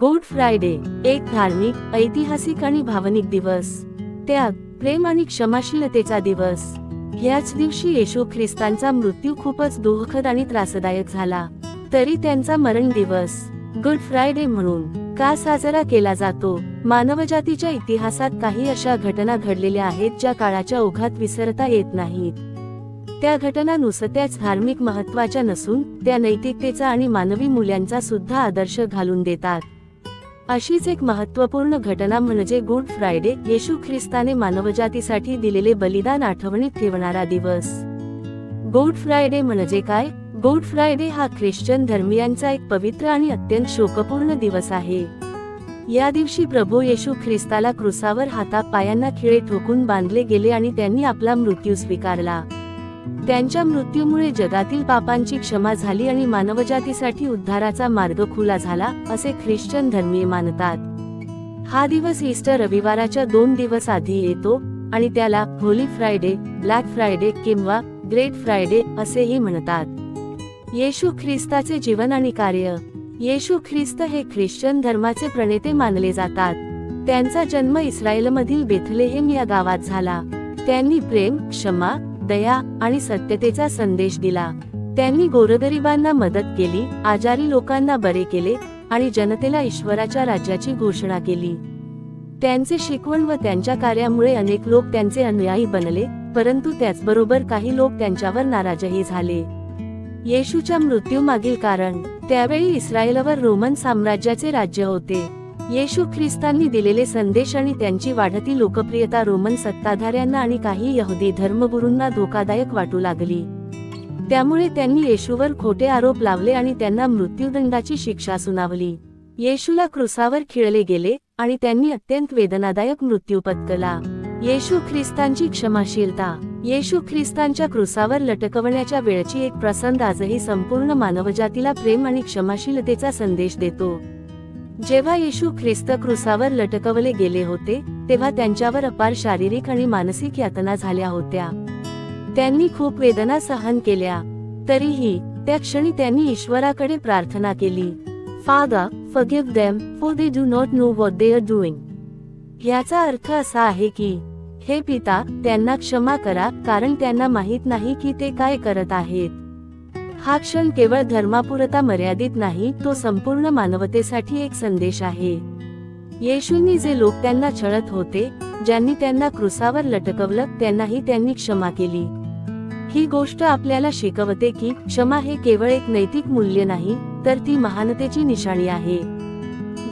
Good Friday एक धार्मिक ऐतिहासिक आणि भावनिक दिवस. त्याग प्रेम आणि क्षमाशीलतेचा दिवस. ह्याच दिवशी येशू ख्रिस्तांचा मृत्यू खूपच दुःखद आणि त्रासदायक झाला. तरी त्यांचा मरण दिवस. गुड फ्रायडे म्हणून का साजरा केला जातो? मानवजातीच्या इतिहासात काही अशा घटना घडलेल्या आहेत ज्या काळाच्या ओघात विसरता येत नाहीत. त्या घटना नुसत्याच धार्मिक महत्त्वाच्या नसून त्या नैतिकतेचा आणि मानवी मूल्यांचा सुद्धा आदर्श घालून देतात. अशीच एक महत्त्वपूर्ण घटना म्हणजे गुड फ्रायडे येशू ख्रिस्ताने मानवजातीसाठी दिलेले बलिदान आठवणीत ठेवणारा दिवस. गुड फ्रायडे म्हणजे काय? गुड फ्रायडे हा ख्रिश्चन धर्मियांचा एक पवित्र आणि अत्यंत शोकपूर्ण दिवस आहे. या दिवशी प्रभू येशू ख्रिस्ताला क्रुसावर हाता पायांना खिळे ठोकून बांधले गेले आणि त्यांनी आपला मृत्यू स्वीकारला. त्यांच्या मृत्यूमुळे जगातील पापांची क्षमा झाली आणि मानवजातीसाठी उद्धाराचा मार्ग खुला झाला असे ख्रिश्चन धर्मीय मानतात. हा दिवस ईस्टर रविवाराच्या दोन दिवस आधी येतो आणि त्याला होली फ्रायडे ब्लॅक फ्रायडे किंवा ग्रेट फ्रायडे असेही म्हणतात. येशू ख्रिस्ताचे जीवन आणि कार्य. येशू ख्रिस्त हे ख्रिश्चन धर्माचे प्रणेते मानले जातात. त्यांचा जन्म इस्रायलमधील बेथलेहेम या गावात झाला. त्यांनी प्रेम क्षमा दया आणि सत्यतेचा संदेश दिला. त्यांनी गोरगरिबांना मदत केली आजारी लोकांना बरे केले आणि जनतेला ईश्वराच्या राज्याची घोषणा केली. त्यांचे शिकवण व त्यांच्या कार्यामुळे अनेक लोक त्यांचे अनुयायी बनले परंतु त्याचबरोबर काही लोक त्यांच्यावर नाराजही झाले. येशूच्या मृत्यूमागील कारण त्यावेळी इस्रायलवर रोमन साम्राज्याचे राज्य होते. येशू ख्रिस्तांनी दिलेले संदेश आणि त्यांची वाढती लोकप्रियता रोमन सत्ताधाऱ्यांना आणि काही यहुदी धर्मगुरूंना धोकादायक वाटू लागली. त्यामुळे त्यांनी येशूवर खोटे आरोप लावले आणि त्यांना मृत्यूदंडाची शिक्षा सुनावली. येशूला क्रुसावर खिळले गेले आणि त्यांनी अत्यंत वेदनादायक मृत्यू पत्कला येशू ख्रिस्तांची क्षमाशीलता. येशू ख्रिस्तांच्या क्रुसावर लटकवण्याच्या वेळची एक प्रसंग आजही संपूर्ण मानवजातीला प्रेम आणि क्षमाशीलतेचा संदेश देतो. जेव्हा येशू ख्रिस्त क्रुसावर लटकवले गेले होते तेव्हा त्यांच्यावर अपार शारीरिक आणि मानसिक यातना झाल्या होत्या. त्यांनी खूप वेदना सहन केल्या. तरीही त्या क्षणी त्यांनी ईश्वराकडे प्रार्थना केली. Father forgive them for they do not know what they are doing याचा अर्थ असा आहे की हे पिता त्यांना क्षमा करा कारण त्यांना माहीत नाही की ते काय करत आहेत. हा क्षण केवळ धर्मापुरता मर्यादित नाही तो संपूर्ण मानवतेसाठी एक संदेश आहे. येशूंनी जे लोक त्यांना छळत होते ज्यांनी त्यांना क्रुसावर लटकवलं त्यांनाही त्यांनी क्षमा केली. ही गोष्ट आपल्याला शिकवते की क्षमा हे केवळ एक नैतिक मूल्य नाही तर ती महानतेची निशाणी आहे.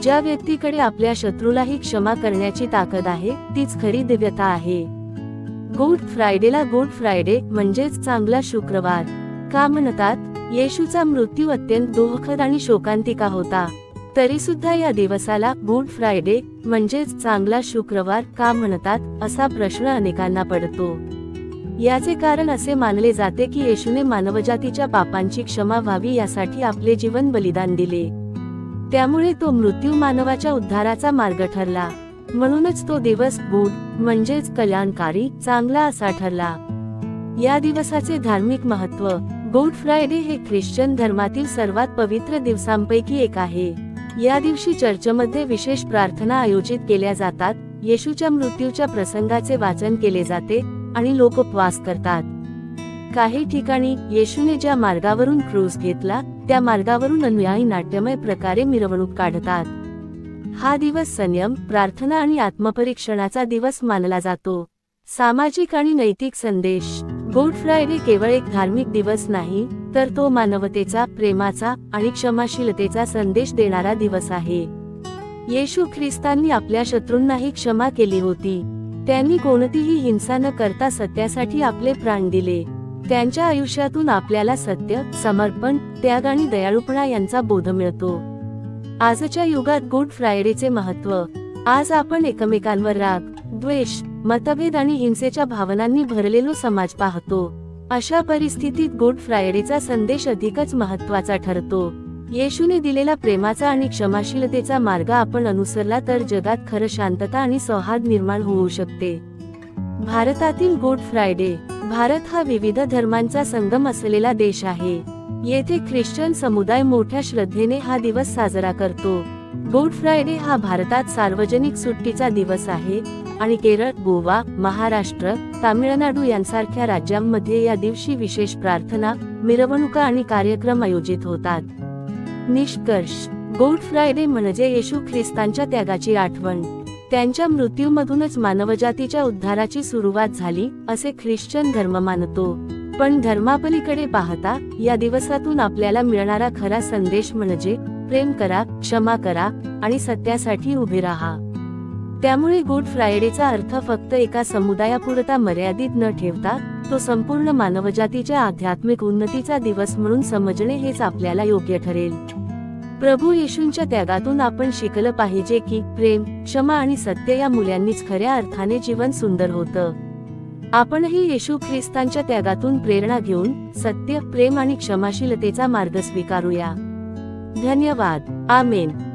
ज्या व्यक्तीकडे आपल्या शत्रूलाही क्षमा करण्याची ताकद आहे तीच खरी दिव्यता आहे. गुड फ्रायडेला गुड फ्रायडे म्हणजेच चांगला शुक्रवार. का म्हणतात? येशूचा मृत्यू अत्यंत दुःखद आणि शोकांतिका होता. तरी सुद्धा या दिवसाला गुड फ्रायडे म्हणजेच चांगला शुक्रवार का म्हणतात? असा प्रश्न अनेकांना पडतो. याचे कारण असे मानले जाते की येशूने मानवजातीच्या पापांची क्षमा व्हावी यासाठी आपले जीवन बलिदान दिले. त्यामुळे तो मृत्यू मानवाच्या उद्धाराचा मार्ग ठरला. म्हणूनच तो दिवस गुड म्हणजेच कल्याणकारी चांगला असा ठरला. या दिवसाचे धार्मिक महत्त्व गुड फ्रायडे हे ख्रिश्चन धर्मातील सर्वात पवित्र दिवसांपैकी एक आहे. या दिवशी चर्चमध्ये विशेष प्रार्थना आयोजित केल्या जातात येशूच्या मृत्यूच्या प्रसंगाचे वाचन केले जाते आणि लोक उपवास करतात. काही ठिकाणी येशूने ज्या मार्गावरून क्रूज घेतला त्या मार्गावरून अनुयायी नाट्यमय प्रकारे मिरवणूक काढतात. हा दिवस संयम प्रार्थना आणि आत्मपरीक्षणाचा दिवस मानला जातो. सामाजिक आणि नैतिक संदेश. गुड फ्रायडे केवळ एक धार्मिक दिवस नाही तर तो मानवतेचा प्रेमाचा आणि क्षमाशीलतेचा संदेश देणारा दिवस आहे. येशू ख्रिस्तांनी आपल्या शत्रूंनाही क्षमा केली होती. त्यांनी कोणतीही हिंसा न करता सत्यासाठी आपले प्राण दिले. त्यांच्या आयुष्यातून आपल्याला सत्य समर्पण त्याग आणि दयाळूपणा यांचा बोध मिळतो. आजच्या युगात गुड फ्रायडेचे महत्त्व आज आपण एकमेकांवर राग द्वेष मतभेद आणि हिंसेच्या भावनांनी भरलेलो समाज पाहतो. अशा परिस्थितीत गुड फ्रायडेचा संदेश अधिकच महत्त्वाचा ठरतो. येशूने दिलेला प्रेमाचा आणि क्षमाशीलतेचा मार्ग आपण अनुसरला तर जगात खरं शांतता आणि सौहार्द निर्माण होऊ शकते. भारतातील गुड फ्रायडे भारत हा विविध धर्मांचा संगम असलेला देश आहे. येथे ख्रिश्चन समुदाय मोठ्या श्रद्धेने हा दिवस साजरा करतो. गुड फ्रायडे हा भारतात सार्वजनिक सुट्टीचा दिवस आहे आणि केरळ गोवा महाराष्ट्र तामिळनाडू यांसारख्या राज्यांमध्ये या दिवशी विशेष प्रार्थना मिरवणुका आणि कार्यक्रम आयोजित होतात. निष्कर्ष गुड फ्रायडे म्हणजे येशू ख्रिस्तांच्या त्यागाची आठवण. त्यांच्या मृत्यूमधूनच मानवजातीच्या उद्धाराची सुरुवात झाली असे ख्रिश्चन धर्म मानतो. पण धर्मापलीकडे पाहता या दिवसातून आपल्याला मिळणारा खरा संदेश म्हणजे प्रेम करा क्षमा करा आणि सत्यासाठी उभे राहा. त्यामुळे गुड फ्रायडेचा अर्थ फक्त एका समुदायापुरता मर्यादित न ठेवता तो संपूर्ण मानवजातीच्या आध्यात्मिक उन्नतीचा दिवस म्हणून समजणे हेच आपल्याला योग्य ठरेल. प्रभू येशूंच्या त्यागातून आपण शिकलं पाहिजे की प्रेम क्षमा आणि सत्य या मूल्यांनीच खऱ्या अर्थाने जीवन सुंदर होतं. आपणही येशू ख्रिस्तांच्या त्यागातून प्रेरणा घेऊन सत्य प्रेम आणि क्षमाशीलतेचा मार्ग स्वीकारूया. धन्यवाद. आमेन.